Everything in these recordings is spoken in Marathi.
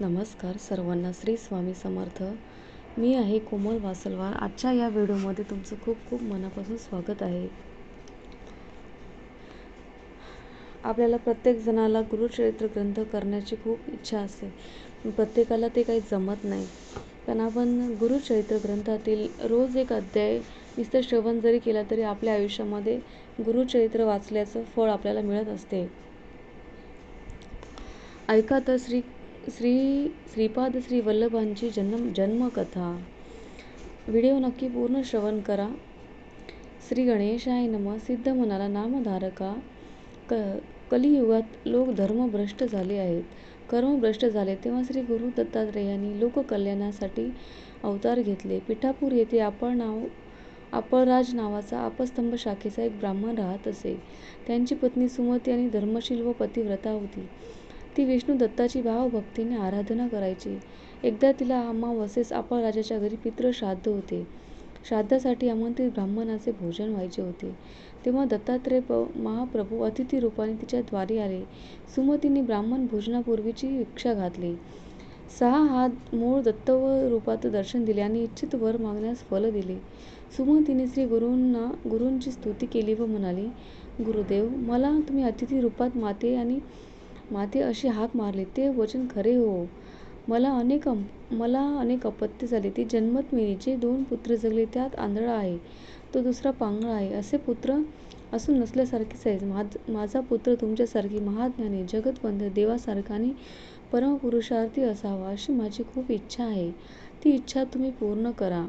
नमस्कार सर्वांना श्री स्वामी समर्थ. मी आहे कोमल वासलवार. आजच्या या व्हिडिओमध्ये तुमचं खूप खूप मनापासून स्वागत आहे. आपल्याला प्रत्येक जणाला गुरुचरित्र ग्रंथ करण्याची खूप इच्छा असते. प्रत्येकाला ते काही जमत नाही. पण आपण गुरुचरित्र ग्रंथातील रोज एक अध्याय नुसतं श्रवण जरी केला तरी आपल्या आयुष्यामध्ये गुरुचरित्र वाचल्याचं फळ आपल्याला मिळत असते. ऐका तर श्री श्री श्रीपाद श्री वल्लभांची जन्म जन्मकथा. व्हिडिओ नक्की पूर्ण श्रवण करा. श्री गणेशाय नम. सिद्ध मनाला नामधारका. क कलियुगात लोक धर्मभ्रष्ट झाले आहेत. कर्मभ्रष्ट झाले तेव्हा श्री गुरु दत्तात्रेयांनी लोककल्याणासाठी अवतार घेतले. पिठापूर येथे आपण नाव अपळराज नावाचा आपस्तंभ शाखेचा एक ब्राह्मण राहत असे. त्यांची पत्नी सुमती आणि धर्मशील व पतिव्रता होती. ती विष्णू दत्ताची भावभक्तीने आराधना करायची. एकदा तिला अमावस्येस राजाच्या घरी पितृ श्राद्ध होते. श्राद्धासाठी आमंत्रित ब्राह्मणाचे भोजन व्हायचे होते. तेव्हा दत्तात्रेय महाप्रभू अतिथी रूपाने तिच्या द्वारी आले. सुमतीने ब्राह्मण भोजनापूर्वीची भिक्षा घातली. सहा हात मूळ दत्तव रूपात दर्शन दिले आणि इच्छित वर मागण्यास फल दिले. सुमतीने श्री गुरूंना गुरूंची स्तुती केली व म्हणाली गुरुदेव मला तुम्ही अतिथी रूपात माते आणि माते अशी हाक मारली ते वचन खरे हो. मला अनेक मला अनेक अपत्य झाली. ती जन्मत जे दोन पुत्र जगले. त्यात आंधळा आहे. तो दुसरा पांगळा आहे. असे पुत्र असून नसल्यासारखेच आहे माझा पुत्र तुमच्यासारखी महाज्ञानी जगतवंद देवासारखा आणि परमपुरुषार्थी असावा अशी माझी खूप इच्छा आहे. ती इच्छा तुम्ही पूर्ण करा.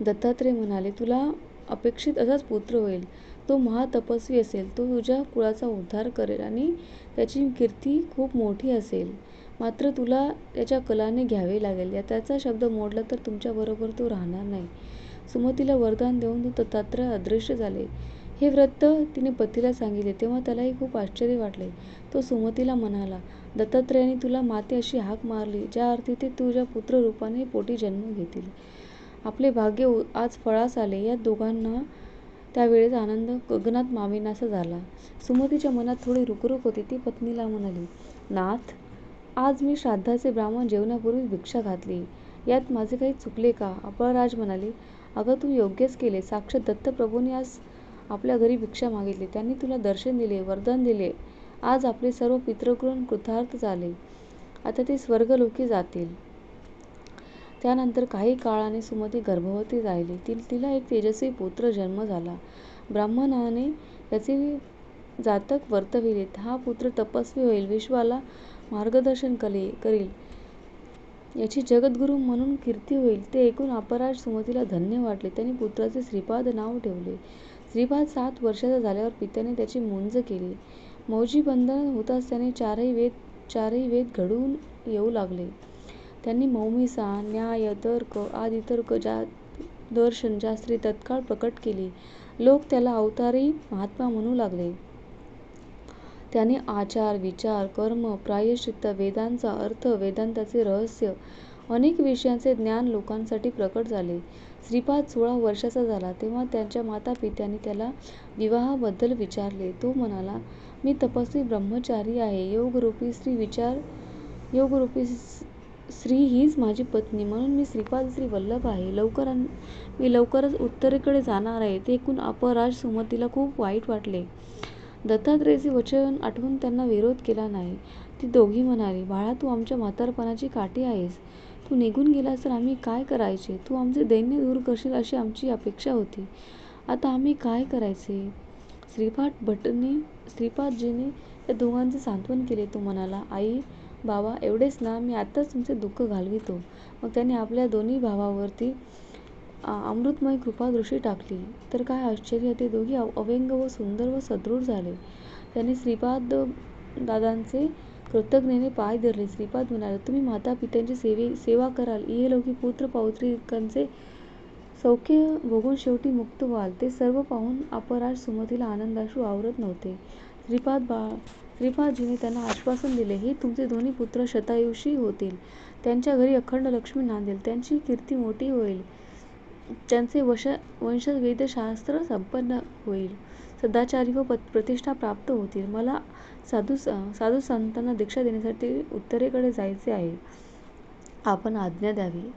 दत्तात्रय म्हणाले तुला अपेक्षित असाच पुत्र होईल. तो महातपस्वी असेल. तो तुझ्या कुळाचा उद्धार करेल आणि त्याची कीर्ती खूप मोठी असेल. मात्र तुला त्याच्या कलाने घ्यावे लागेल. या त्याचा शब्द मोडला तर तुमच्याबरोबर तो राहणार नाही. सुमतीला वरदान देऊन तो दत्तात्रय अदृश्य झाले. हे व्रत तिने पतीला सांगितले. तेव्हा त्यालाही खूप आश्चर्य वाटले. तो सुमतीला म्हणाला दत्तात्रयाने तुला माते अशी हाक मारली ज्या अर्थी ते तुझ्या पुत्र रूपाने पोटी जन्म घेतील. आपले भाग्य आज फळास आले. या दोघांना त्यावेळेस आनंद गगनात मावेनासा झाला. सुमतीच्या मनात थोडी रुकरुक होती. ती पत्नीला म्हणाली नाथ आज मी श्राद्धाचे ब्राह्मण जेवणापूर्वीच भिक्षा घातली. यात माझे काही चुकले का? अपळराज म्हणाले अगं तू योग्यच केले. साक्षात दत्तप्रभूने आज आपल्या घरी भिक्षा मागितली. त्यांनी तुला दर्शन दिले वरदान दिले. आज आपले सर्व पितृगृण कृतार्थ झाले. आता ते स्वर्गलोकी जातील. त्यानंतर काही काळाने सुमती गर्भवती राहिली. ती तिला एक तेजस्वी पुत्र जन्म झाला. ब्राह्मणाने त्याचे जातक वर्तविले. हा पुत्र तपस्वी होईल विश्वाला मार्गदर्शन कले करील. याची जगद्गुरू म्हणून कीर्ती होईल ते ऐकून अपराज सुमतीला धन्य वाटले. त्यांनी पुत्राचे श्रीपाद नाव ठेवले. श्रीपाद सात वर्षाचा झाल्यावर पित्याने त्याची मुंज केली. मौजी बंधन होताच त्याने चारही वेद चारही वेद घडून येऊ लागले. त्यांनी मौमिसा न्याय तर्क आदी तर्क जा दर्शन शास्त्री तत्काळ प्रकट केली. लोक त्याला अवतारी महात्मा म्हणू लागले. त्याने आचार विचार कर्म प्रायश्चित्त वेदांचा अर्थ वेदांताचे रहस्य अनेक विषयांचे ज्ञान लोकांसाठी प्रकट झाले. श्रीपाद सोळा वर्षाचा झाला तेव्हा त्याच्या मातापित्यांनी त्याला विवाहाबद्दल विचारले. तो म्हणाला मी तपस्वी ब्रह्मचारी आहे. योगरूपी श्री विचार योगरूपी श्री हीच माझी पत्नी म्हणून मी श्रीपाद श्री वल्लभ आहे. लवकर मी लवकरच उत्तरेकडे जाणार आहे. ते ऐकून अपराज सुमतीला खूप वाईट वाटले. दत्तात्रेयचे वचन आठवून त्यांना विरोध केला नाही. ती दोघी म्हणाली बाळा तू आमच्या म्हातारपणाची काठी आहेस. तू निघून गेलास तर आम्ही काय करायचे? तू आमचे दैन्य दूर करशील अशी आमची अपेक्षा होती. आता आम्ही काय करायचे? श्रीपाद भटने श्रीपादजीने त्या दोघांचे सांत्वन केले. तो म्हणाला आई बाबा एवढेच ना मी आत्ताच तुमचे दुःख घालवितो. मग त्याने आपल्या दोन्ही भावावरती अमृतमय कृपादृष्टी टाकली. तर काय आश्चर्य ते दोघी अव्यंग व सुंदर व सदृढ झाले. त्याने श्रीपाद दादांचे कृतज्ञतेने पाय धरले. श्रीपाद म्हणाले तुम्ही माता पित्यांची सेवे सेवा कराल. इहलौकी पुत्र पौत्रिकांचे सौख्य भोगून शेवटी मुक्त व्हाल. ते सर्व पाहून अपराज सुमतीला आनंदाश्रू आवरत नव्हते. श्रीपाद बा त्रिपाजीने त्यांना आश्वासन दिले हे तुमचे दोन्ही पुत्र शतायुषी होतील. त्यांच्या घरी अखंड लक्ष्मी नांदेल. त्यांची कीर्ती मोठी होईल. त्यांचे वश वेदशास्त्र संपन्न होईल. सदाचारी व प्रतिष्ठा प्राप्त होतील. मला साधू साधू संतांना दीक्षा देण्यासाठी उत्तरेकडे जायचे आहे. आपण आज्ञा द्यावी.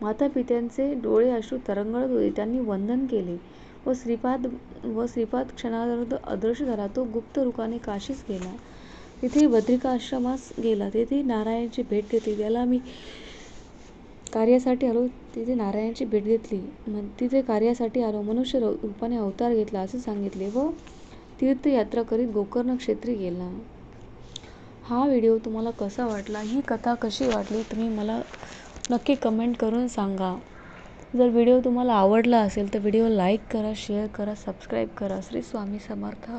माता पित्यांचे डोळे अश्रू तरंगत होते. त्यांनी वंदन केले. व श्रीपाद व श्रीपाद क्षणार्ध अदृश्य झाला. तो गुप्त रूपाने काशीस गेला. तिथे बद्रिकाश्रमास गेला. तेथे नारायणची भेट घेतली. त्याला मी कार्यासाठी आलो. तिथे नारायणाची भेट घेतली. तिथे कार्यासाठी आलो. मनुष्य रूपाने अवतार घेतला असे सांगितले व तीर्थयात्रा करीत गोकर्ण क्षेत्री गेला. हा व्हिडिओ तुम्हाला कसा वाटला? ही कथा कशी वाटली? तुम्ही मला नक्की कमेंट करून सांगा. जर व्हिडिओ तुम्हाला आवडला असेल तर व्हिडिओ लाईक करा शेअर करा सबस्क्राईब करा. श्री स्वामी समर्थ.